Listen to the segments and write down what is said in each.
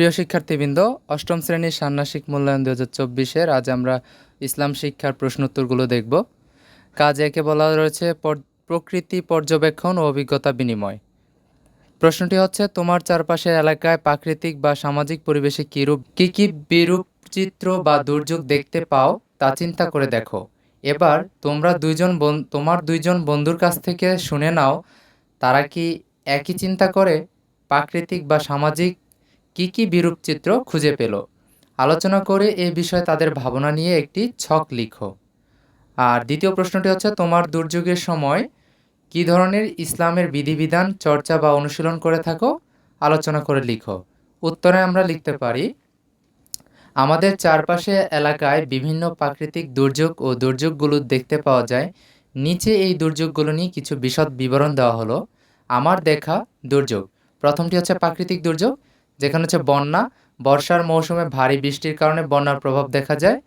প্রিয় শিক্ষার্থীবৃন্দ, অষ্টম শ্রেণির ষান্মাসিক মূল্যায়ন দু হাজার চব্বিশের আজ আমরা ইসলাম শিক্ষার প্রশ্নোত্তরগুলো দেখব। কাজ একে বলা রয়েছে প্রকৃতি পর্যবেক্ষণ ও অভিজ্ঞতা বিনিময়। প্রশ্নটি হচ্ছে, তোমার চারপাশের এলাকায় প্রাকৃতিক বা সামাজিক পরিবেশে কীরূপ কী কী বিরূপ চিত্র বা দুর্যোগ দেখতে পাও তা চিন্তা করে দেখো। এবার তোমরা দুইজন তোমার দুইজন বন্ধুর কাছ থেকে শুনে নাও, তারা কি একই চিন্তা করে? প্রাকৃতিক বা সামাজিক কি কি বিরূপ চিত্র খুঁজে পেল? আলোচনা করে এ বিষয়ে তাদের ভাবনা নিয়ে একটি ছক লিখো। আর দ্বিতীয় প্রশ্নটি হচ্ছে, তোমার দুর্যোগের সময় কি ধরনের ইসলামের বিধিবিধান, চর্চা বা অনুশীলন করে থাকো? আলোচনা করে লিখো। উত্তরে আমরা লিখতে পারি, আমাদের চারপাশে এলাকায় বিভিন্ন প্রাকৃতিক দুর্যোগ ও দুর্যোগগুলো দেখতে পাওয়া যায়। নিচে এই দুর্যোগগুলো নিয়ে কিছু বিশদ বিবরণ দেওয়া হলো। আমার দেখা দুর্যোগ। প্রথমটি হচ্ছে প্রাকৃতিক দুর্যোগ। যেখানে হচ্ছে বন্যা বর্ষার মৌসুমে ভারী বৃষ্টির কারণে বন্যার প্রভাব দেখা যায়।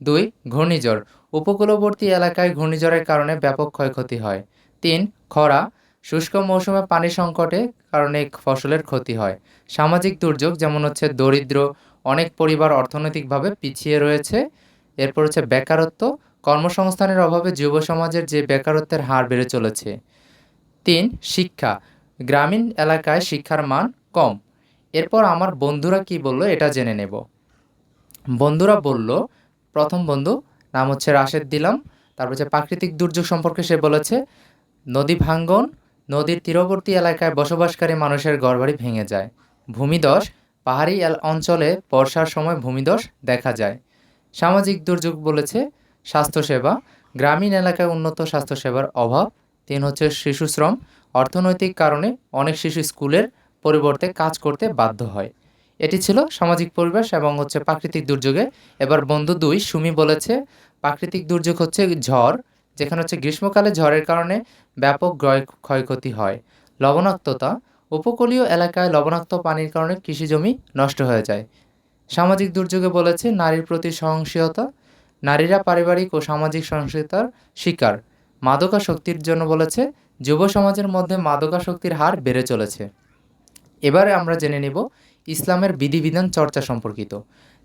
দুই ঘূর্ণিঝড়। উপকূলবর্তী এলাকায় ঘূর্ণিঝড়ের কারণে ব্যাপক ক্ষয়ক্ষতি হয়। তিন খরা। শুষ্ক মৌসুমে পানি সংকটে কারণে ফসলের ক্ষতি হয়। সামাজিক দুর্যোগ যেমন হচ্ছে দরিদ্র অনেক পরিবার অর্থনৈতিকভাবে পিছিয়ে রয়েছে। এরপর হচ্ছে বেকারত্ব। কর্মসংস্থানের অভাবে যুব সমাজের যে বেকারত্বের হার বেড়ে চলেছে। তিন শিক্ষা। গ্রামীণ এলাকায় শিক্ষার মান কম। এরপর আমার বন্ধুরা কি বলল এটা জেনে নেব। বন্ধুরা বলল, প্রথম বন্ধু, নাম হচ্ছে রাশেদ দিলাম। তারপর হচ্ছে প্রাকৃতিক দুর্যোগ সম্পর্কে সে বলেছে, নদী ভাঙ্গন, নদীর তীরবর্তী এলাকায় বসবাসকারী মানুষের ঘরবাড়ি ভেঙে যায়। ভূমিধস, পাহাড়ি অঞ্চলে বর্ষার সময় ভূমিধস দেখা যায়। সামাজিক দুর্যোগ বলেছে, স্বাস্থ্যসেবা, গ্রামীণ এলাকায় উন্নত স্বাস্থ্যসেবার অভাব। তিন হচ্ছে শিশুশ্রম অর্থনৈতিক কারণে অনেক শিশু স্কুলের পরিবর্তে কাজ করতে বাধ্য হয়। এটি ছিল সামাজিক পরিবেশ এবং হচ্ছে প্রাকৃতিক দুর্যোগে। এবার বন্ধু দুই, সুমি বলেছে, প্রাকৃতিক দুর্যোগ হচ্ছে ঝড়, যেখানে হচ্ছে গ্রীষ্মকালে ঝড়ের কারণে ব্যাপক ক্ষয়- ক্ষয়ক্ষতি হয়। লবণাক্ততা, উপকূলীয় এলাকায় লবণাক্ত পানির কারণে কৃষিজমি নষ্ট হয়ে যায়। সামাজিক দুর্যোগে বলেছে, নারীর প্রতি সহনশীলতা নারীরা পারিবারিক ও সামাজিক সহিংসতার শিকার। মাদকাশক্তির জন্য বলেছে, যুব সমাজের মধ্যে মাদকাশক্তির হার বেড়ে চলেছে। এবারে আমরা জেনে নেব ইসলামের বিধিবিধান চর্চা সম্পর্কিত।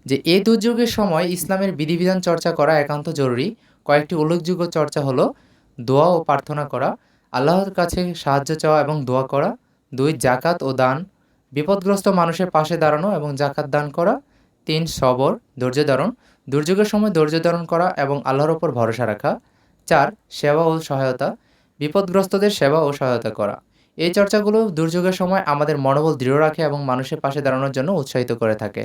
যে এই দুর্যোগের সময় ইসলামের বিধিবিধান চর্চা করা একান্ত জরুরি। কয়েকটি উল্লেখযোগ্য চর্চা হলো, দোয়া ও প্রার্থনা করা, আল্লাহর কাছে সাহায্য চাওয়া এবং দোয়া করা, দুই জাকাত ও দান, বিপদগ্রস্ত মানুষের পাশে দাঁড়ানো এবং জাকাত দান করা, তিন, সবর, ধৈর্য ধারণ, দুর্যোগের সময় ধৈর্য ধারণ করা এবং আল্লাহর ওপর ভরসা রাখা, চার, সেবা ও সহায়তা, বিপদগ্রস্তদের সেবা ও সহায়তা করা। এই চর্চাগুলো দুর্যোগের সময় আমাদের মনোবল দৃঢ় রাখে এবং মানুষের পাশে দাঁড়ানোর জন্য উৎসাহিত করে থাকে।